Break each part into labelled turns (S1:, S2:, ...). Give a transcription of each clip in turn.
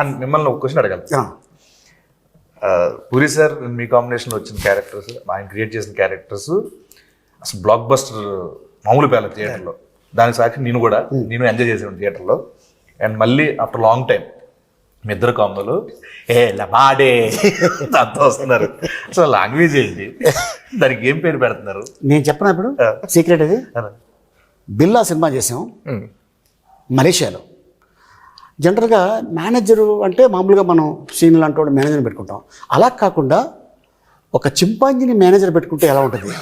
S1: And మిమ్మల్ని ఒక question అడగాలి.
S2: ఆ,
S1: ఆ, పూరి సార్ మీ కాంబినేషన్ వచ్చిన క్యారెక్టర్స్ ఆయన క్రియేట్ చేసిన క్యారెక్టర్స్ అసలు బ్లాక్ బస్టర్ మామూలు పేల థియేటర్లో దానికి సాక్షి నేను కూడా నేను ఎంజాయ్ చేసాను థియేటర్లో అండ్ మళ్ళీ ఆఫ్టర్ లాంగ్ టైం మీ ఇద్దరు కాంబోలు ఏ లమాడే అంతా వస్తున్నారు. అసలు లాంగ్వేజ్ ఏంటి? దానికి ఏం పేరు పెడుతున్నారు?
S2: నేను చెప్పనా ఇప్పుడు? సీక్రెట్ అది? బిల్లా సినిమా చేసాం. మలేషియాలో. జనరల్గా మేనేజరు అంటే మామూలుగా మనం సీన్ లాంటి వాడు మేనేజర్ పెట్టుకుంటాం. అలా కాకుండా ఒక చింపాంజీని మేనేజర్ పెట్టుకుంటే ఎలా ఉంటుంది?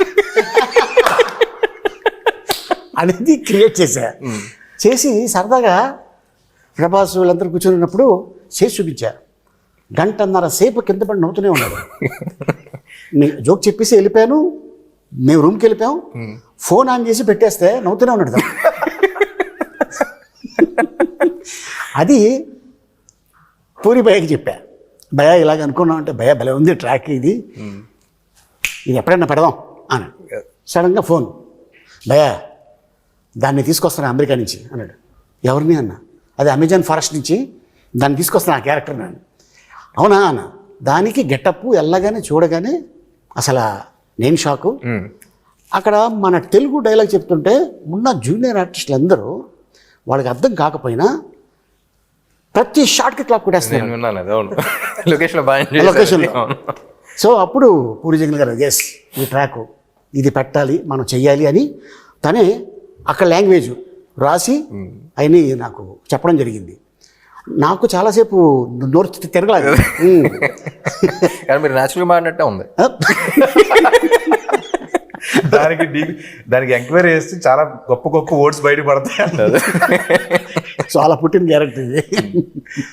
S2: అనేది క్రియేట్ చేశా. చేసి సరదాగా ప్రభాస్ వీళ్ళందరూ కూర్చొని ఉన్నప్పుడు చేసి చూపించా. గంటన్నర సేపు కింద పడి నవ్వుతూనే ఉన్నాడు. నేను జోక్ చెప్పేసి వెళ్ళిపోయాను. మేము రూమ్కి వెళ్ళిపోయాం. ఫోన్ ఆన్ చేసి పెట్టేస్తే నవ్వుతూనే ఉన్నాడు. అది పూరి భయకి చెప్పా. భయ ఇలాగ అనుకున్నాం అంటే భయ భలే ఉంది ట్రాక్ ఇది. ఇది ఎప్పుడైనా పెడదాం అని సడన్గా ఫోన్ భయ దాన్ని తీసుకొస్తాను అమెరికా నుంచి అన్నాడు. ఎవరిని అన్న? అది అమెజాన్ ఫారెస్ట్ నుంచి దాన్ని తీసుకొస్తాను ఆ క్యారెక్టర్ నేను అవునా అన్న? దానికి గెటప్ వెళ్ళగానే చూడగానే అసలు నేను షాకు. అక్కడ మన తెలుగు డైలాగ్ చెప్తుంటే ఉన్న జూనియర్ ఆర్టిస్టులు అందరూ వాళ్ళకి అర్థం కాకపోయినా ప్రతి షాట్కి క్లాప్ కొట్టేస్తున్నారు.
S3: నేను విన్నాను అది అవును. లొకేషన్ బాగా enjoy
S2: లొకేషన్
S3: చేశారు. అవును.
S2: సో అప్పుడు పూరి జగన్ గారు ఎస్ ఈ ట్రాక్ ఇది పెట్టాలి మనం చెయ్యాలి అని తనే అక్కడ లాంగ్వేజ్ రాసి అయిని నాకు చెప్పడం జరిగింది. నాకు చాలాసేపు నోరు తిరగలేదు.
S3: కానీ మీరు న్యాచురల్గా మాడినట్టే ఉంది.
S1: దానికి దానికి ఎంక్వైరీ చేస్తే చాలా గొప్ప గొప్ప వర్డ్స్ బయట పడతాయి అన్నారు.
S2: చాలా పుట్టిన క్యారెక్టర్ ఇది.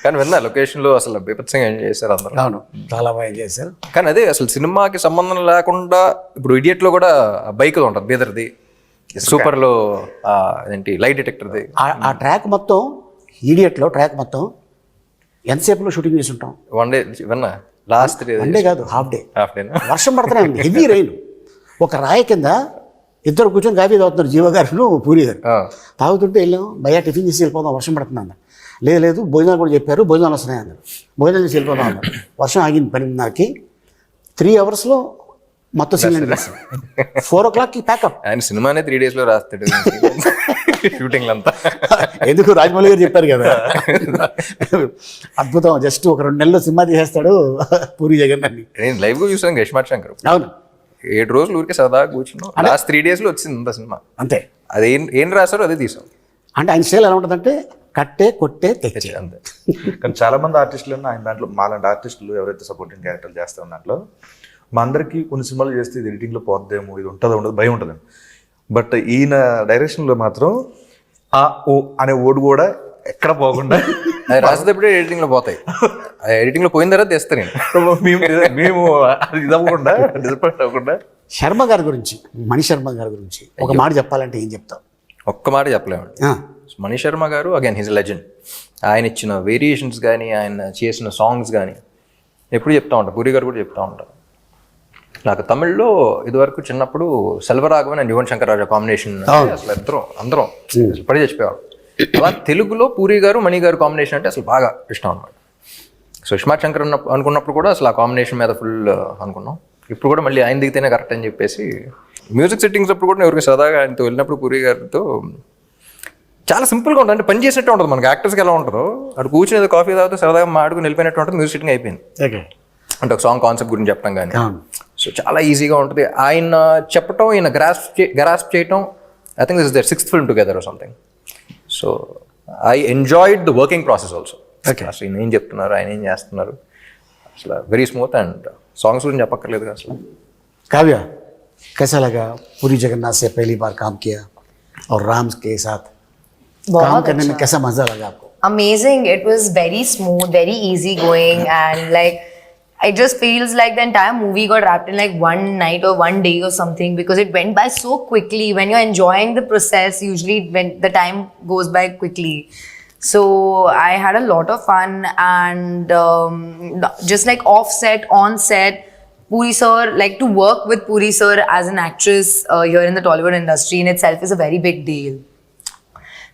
S3: కానీ విన్నా లొకేషన్లో అసలు బీభత్సంగా ఎంజాయ్ చేశారు అందరూ?
S2: అవును చాలా బాగా చేశారు.
S3: కానీ అదే అసలు సినిమాకి సంబంధం లేకుండా ఇప్పుడు ఇడియట్లో కూడా బైక్ ఉంటుంది బీదర్ది. సూపర్లో ఏంటి లైట్ డిటెక్టర్ది
S2: ఆ- ఆ ట్రాక్ మొత్తం ఈడియట్లో ట్రాక్ మొత్తం ఎంతసేపులో షూటింగ్ చేసి ఉంటాం
S3: వన్ డే విన్నా లాస్ట్ డే
S2: వన్ డే కాదు హాఫ్ డే
S3: హాఫ్ డే
S2: వర్షం పడుతూనే ఉంది హెవీ రైన్ ఒక రాయి కింద ఇద్దరు కూర్చొని కాఫీ తాగుతున్నారు. జీవ గారు పూరి గారు. తాగుతుంటే వెళ్ళాం. భయ్యా టిఫిన్ చేసి వెళ్ళిపోదాం వర్షం పడుతుంది అన్నారు లేదు లేదు భోజనాలు కూడా చెప్పారు భోజనాలు వస్తున్నాయి అన్నారు. భోజనాలు చేసి వెళ్ళిపోదాం అన్నారు. వర్షం ఆగింది పన్నెండున్నరకి. త్రీ అవర్స్లో మొత్తం సీన్ చేస్తాం ఫోర్ ఓ క్లాక్కి ప్యాకప్
S3: ఆయన సినిమానే త్రీ డేస్లో రాస్తాడు. షూటింగ్ అంతా.
S2: ఎందుకు? రాజమౌళి గారు చెప్పారు కదా. అద్భుతం. జస్ట్ ఒక రెండు నెలల్లో సినిమా తీసేస్తాడు పూరి జగన్ అని.
S3: నేను లైవ్గా చూసాను యశ్మాత్ శంకర్.
S2: అవును.
S3: ఏడు రోజులు ఊరికే సరదాగా కూర్చున్నాం. లాస్ట్ త్రీ డేస్లో వచ్చింది అంత సినిమా.
S2: అంతే.
S3: అది ఏం ఏం రాశారో అదే తీసాం.
S2: అంటే ఆయన స్టైల్ ఎలా ఉంటుందంటే కట్టే కొట్టే తెచ్చే.
S3: అంతే.
S1: కానీ చాలా మంది ఆర్టిస్టులు ఆయన దాంట్లో మాలాంటి ఆర్టిస్టులు ఎవరైతే సపోర్టింగ్ క్యారెక్టర్లు చేస్తారు దాంట్లో మా అందరికీ కొన్ని సినిమాలు చేస్తే ఇది ఎడిటింగ్లో పోద్దేమో ఇది ఉంటుందో ఉండదు భయం ఉంటుంది బట్ ఈయన డైరెక్షన్లో మాత్రం ఆ ఓ అనే ఓడు కూడా ఎక్కడ పోకుండా.
S3: అది రాసేటప్పుడే ఎడిటింగ్లో పోతాయి. ఆ ఎడిటింగ్లో పోయిన తర్వాత తెస్తాను నేను.
S1: మేము మేము అది ఇది అవ్వకుండా డిసప్పాయింట్ అవ్వకుండా.
S2: శర్మ గారి గురించి మణి శర్మ గారి గురించి ఒక మాట చెప్పాలంటే ఏం చెప్తావు?
S3: ఒక్క మాట చెప్పలేమండి.
S2: ఆ,
S3: మణి శర్మ గారు అగైన్ హిజ్ లెజెండ్ ఆయన ఇచ్చిన వేరియేషన్స్ కానీ ఆయన చేసిన సాంగ్స్ కానీ ఎప్పుడు చెప్తా ఉంటారు. పూరి గారు కూడా చెప్తా ఉంటారు. నాకు తమిళ్ళో ఇదివరకు చిన్నప్పుడు సెల్వరాఘవన్ అండ్ యువన్ శంకర్ రాజా కాంబినేషన్ అసలు ఇద్దరం అందరం పడి చచ్చిపోయాం అలా తెలుగులో పూరి గారు మణి గారు కాంబినేషన్ అంటే అసలు బాగా ఇష్టం అనమాట సో ఇస్మార్ట్ శంకర్ అనుకున్నప్పుడు కూడా అసలు ఆ కాంబినేషన్ మీద ఫుల్ అనుకున్నాం. ఇప్పుడు కూడా మళ్ళీ ఆయన దిగితేనే కరెక్ట్ అని చెప్పేసి మ్యూజిక్ సెట్టింగ్స్ అప్పుడు కూడా ఎవరికి సరదాగా ఆయనతో వెళ్ళినప్పుడు పూరి గారితో చాలా సింపుల్గా ఉంటుంది. అంటే పని చేసినట్టు ఉంటుంది మనకి. యాక్టర్స్కి ఎలా ఉంటుందో. అక్కడ కూర్చుని ఏదో కాఫీ తాగితే సరదాగా మాడుకుని వెళ్ళిపోయినట్టు ఉంటుంది. మ్యూజిక్ సెట్టింగ్ అయిపోయింది.
S2: ఓకే.
S3: అంటే ఒక సాంగ్ కాన్సెప్ట్ గురించి చెప్పడం కానీ. సో చాలా ఈజీగా ఉంటుంది. ఆయన చెప్పటం ఈయన గ్రాస్ప్ చే గ్రాస్ప్ చేయటం I think this is their sixth film together something So I enjoyed the working process also అసలు ఈయన ఏం చెప్తున్నారు ఆయన ఏం చేస్తున్నారు అసలు వెరీ స్మూత్ అండ్ సాంగ్స్ గురించి చెప్పక్కర్లేదు కదా అసలు
S2: काव्या कैसा लगा पूरी जगन्नाथ से पहली बार काम किया और राम के साथ काम
S4: बहुत
S2: करने में
S4: अच्छा।
S2: कैसा मजा लगा आपको
S4: amazing. It was very smooth, very easy going, and like it just feels like the entire movie got wrapped in like one night or one day or something because it went by so quickly. When you're enjoying the process, usually when the time goes by quickly. So I had a lot of fun and um, just like offset, on set. Puri sir, like to work with Puri sir as an actress uh, here in the Tollywood industry in itself is a very big deal.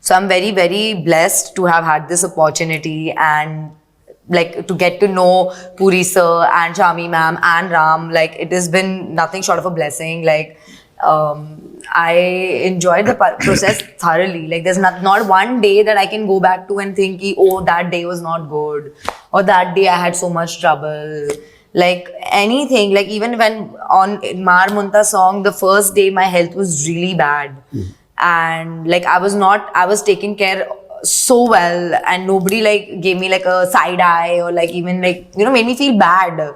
S4: So I'm very, very blessed to have had this opportunity and like to get to know Puri sir and Chami ma'am and Ram. Like it has been nothing short of a blessing. Like um, I enjoyed the process thoroughly. Like there's not not one day that I can go back to and think, oh, that day was not good, or that day I had so much trouble. Like anything, like even when on Mar Munta song, the first day my health was really bad, and like I was not, I was taken care so well, and nobody like gave me like a side eye or like even like you know made me feel bad.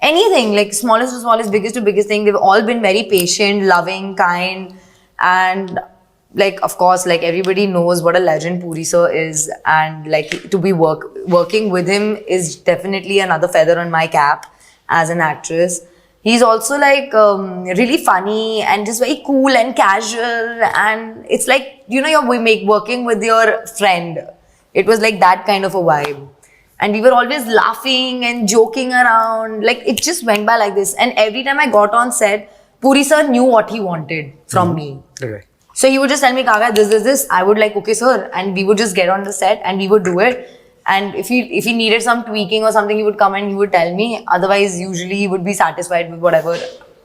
S4: Anything like smallest to smallest biggest to biggest thing they've all been very patient loving kind and like of course like everybody knows what a legend puri sir is and like to be work working with him is definitely another feather on my cap as an actress he's also like um, really funny and just very cool and casual and it's like you know you're we make working with your friend it was like that kind of a vibe and we were always laughing and joking around. Like it just went by like this. And every time I got on set, Puri sir knew what he wanted from me.
S2: Okay.
S4: So he would just tell me, Kaga, this, this, this. I would like, okay, sir. And we would just get on the set and we would do it. And if he if he needed some tweaking or something, he would come and he would tell me. Otherwise, usually he would be satisfied with whatever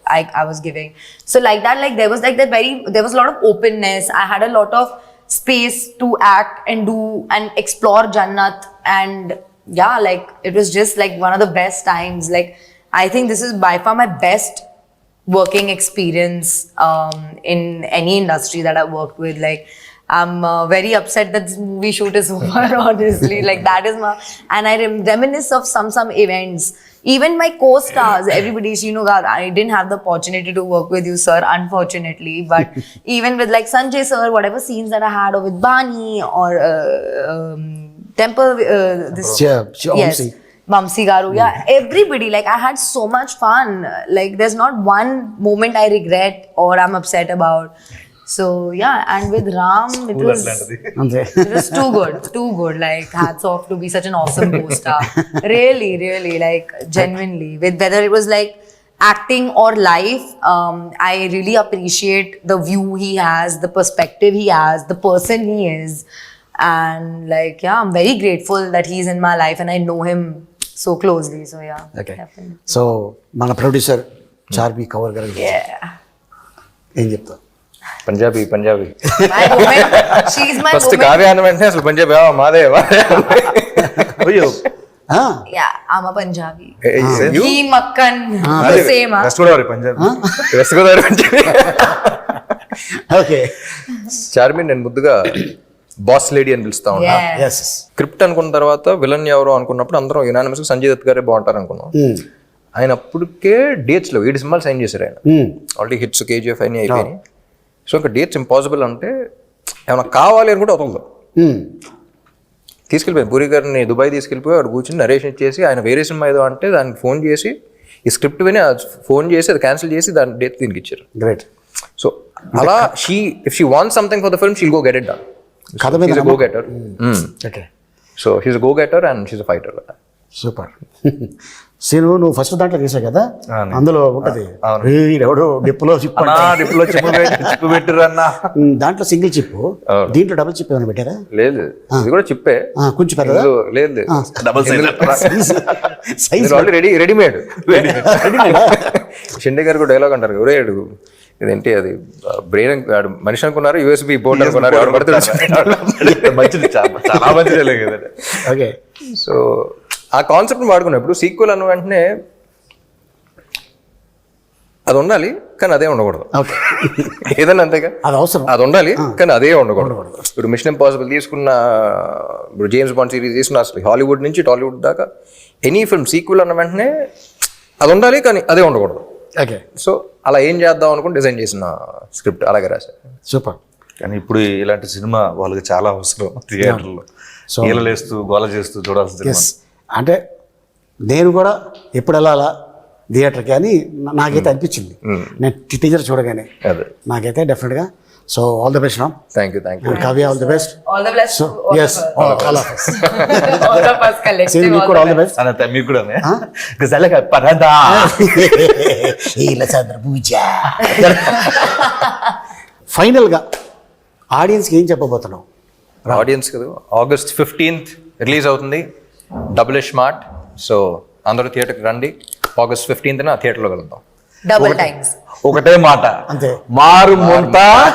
S4: I, I was giving. So like that, like there was like that very there was a lot of openness. I had a lot of space to act and do and explore Jannat and yeah, like it was just like one of the best times. Like I think this is by far my best working experience um, in any industry that I've worked with. Like, I'm uh, very upset that this movie shoot is over. Honestly, like that is my and I rem- reminisce of some some events. Even my co-stars, everybody, you know, God, I didn't have the opportunity to work with you, sir, unfortunately. But even with like Sanjay sir, whatever scenes that I had, or with Bani or uh, um, Temple, uh, this
S2: sure,
S4: yes.
S2: Vamsi
S4: Garu, yeah, everybody. Like I had so much fun. Like there's not one moment I regret or I'm upset about. So yeah, and with Ram, it
S1: Cool
S4: was
S1: అట్లాంటిది.
S2: అంతే
S4: it was too good, too good. Like hats off to be such an awesome co-star. really, really, like genuinely. With whether it was like acting or life, um, I really appreciate the view he has, the perspective he has, the person he is, and like yeah, I'm very grateful that he's in my life and I know him so closely. So yeah,
S2: okay
S4: definitely.
S2: So మన producer Charmi cover గారు
S4: Yeah.
S2: ఏం చెప్తావు
S3: Punjabi Punjabi. First. Kavya అన్న వెంటనే అసలు పంజాబీ. మాదే
S1: అయ్యో.
S2: ఆ,
S4: Yeah, I'm a Punjabi.
S3: ఏ, you?
S4: He Makkan, the same. huh?
S1: West Godavari Punjab
S3: west Godavari Punjabi.
S2: Okay
S3: Charmi నేను ముద్దుగా బాస్ లేడీ అని పిలుస్తా ఉన్నా. స్క్రిప్ట్ అనుకున్న తర్వాత విలన్ ఎవరు అనుకున్నప్పుడు అందరం యునానిమస్ సంజయ్ దత్ గారే బాగుంటారు అనుకున్నాం. ఆయన అప్పటికే డేట్స్లో ఏడు సినిమాలు సైన్ చేశారు ఆయన. ఆల్రెడీ హిట్స్ కేజీఎఫ్ అయినా అయిపోయినాయి. సో ఇంకా డేట్స్ ఇంపాసిబుల్ అంటే ఏమైనా కావాలి అని కూడా వదలదు తీసుకెళ్ళిపోయింది పూరి గారిని దుబాయ్ తీసుకెళ్ళిపోయి అక్కడ కూర్చుని నరేషన్ ఇచ్చేసి ఆయన వేరే సినిమా ఏదో అంటే దానికి ఫోన్ చేసి ఈ స్క్రిప్ట్ విని ఫోన్ చేసి అది క్యాన్సిల్ చేసి దాని డేట్ దీనికి ఇచ్చారు.
S2: గ్రేట్
S3: సో అలా she if she want something for the film she'll go get it done
S2: కథ మీద
S3: go getter
S2: okay
S3: so she's go getter and she's fighter
S2: super scene నువ్వు ఫస్ట్ దాంట్లో చేసావు కదా? అందులో ఉంటది. ఎవడో డిప్పులో చిప్
S1: డిప్లో
S2: దాంట్లో సింగిల్ చిప్ దీంట్లో డబుల్ చిప్ ఏమైనా పెట్టారా?
S3: లేదు ఇది కూడా చిప్పే
S2: కొంచెం
S3: ఇందులో లేదు
S1: double
S2: size
S3: size ready readymade Shinde గారు డైలాగ్ అంటారు. ఎవరే ఇదేంటి అది? బ్రెయిన్ మనిషి అనుకున్నారు యూఎస్బి బోర్డ్ అనుకున్నారు.
S1: మంచిది చాలా మంచిదే.
S2: ఓకే
S3: సో ఆ కాన్సెప్ట్ వాడుకున్నప్పుడు సీక్వెల్ అన్న వెంటనే అది ఉండాలి కానీ అదే ఉండకూడదు.
S2: ఓకే.
S3: ఏదన్నా అంతేగా?
S2: అది అవసరం.
S3: అది ఉండాలి కానీ అదే ఉండకూడదు. ఇప్పుడు మిషన్ ఇంపాసిబుల్ తీసుకున్న ఇప్పుడు జేమ్స్ బాండ్ సిరీస్ తీసుకున్న అసలు హాలీవుడ్ నుంచి టాలీవుడ్ దాకా ఎనీ ఫిల్మ్ సీక్వెల్ అన్న వెంటనే అది ఉండాలి కానీ అదే ఉండకూడదు.
S2: ఓకే.
S3: సో అలా ఏం చేద్దాం అనుకుని డిజైన్ చేసిన స్క్రిప్ట్ అలాగే రాశారు.
S2: సూపర్.
S1: కానీ ఇప్పుడు ఇలాంటి సినిమా వాళ్ళకి చాలా అవసరం థియేటర్లో. ఈలలేస్తూ గోల చేస్తూ
S2: ఎస్ అంటే నేను కూడా ఎప్పుడు వెళ్ళాలా థియేటర్కి అని నాకైతే అనిపించింది. నేను టీచర్ చూడగానే.
S3: అదే.
S2: నాకైతే డెఫినెట్గా so all the best Ram
S3: thank you thank you
S2: Kavya all the best
S4: All the best. So all of us.
S2: All
S4: all of us. Collective.
S2: Same మీకు
S4: all
S2: కూడా
S4: the
S2: all the best
S1: Anantha మీకు కూడా గజలగా పరదా
S2: పూజ ఫైనల్గా ఆడియన్స్కి ఏం చెప్పబోతున్నావు?
S3: ఆడియన్స్ కదా ఆగస్ట్ ఫిఫ్టీన్త్ రిలీజ్ అవుతుంది. డబుల్ స్మార్ట్ సో అందరూ థియేటర్కి రండి. ఆగస్ట్ ఫిఫ్టీన్త్న థియేటర్లో కలుద్దాం
S4: Double times.
S1: ఒకటే మాట.
S2: అంతే.
S1: మారు ముంత.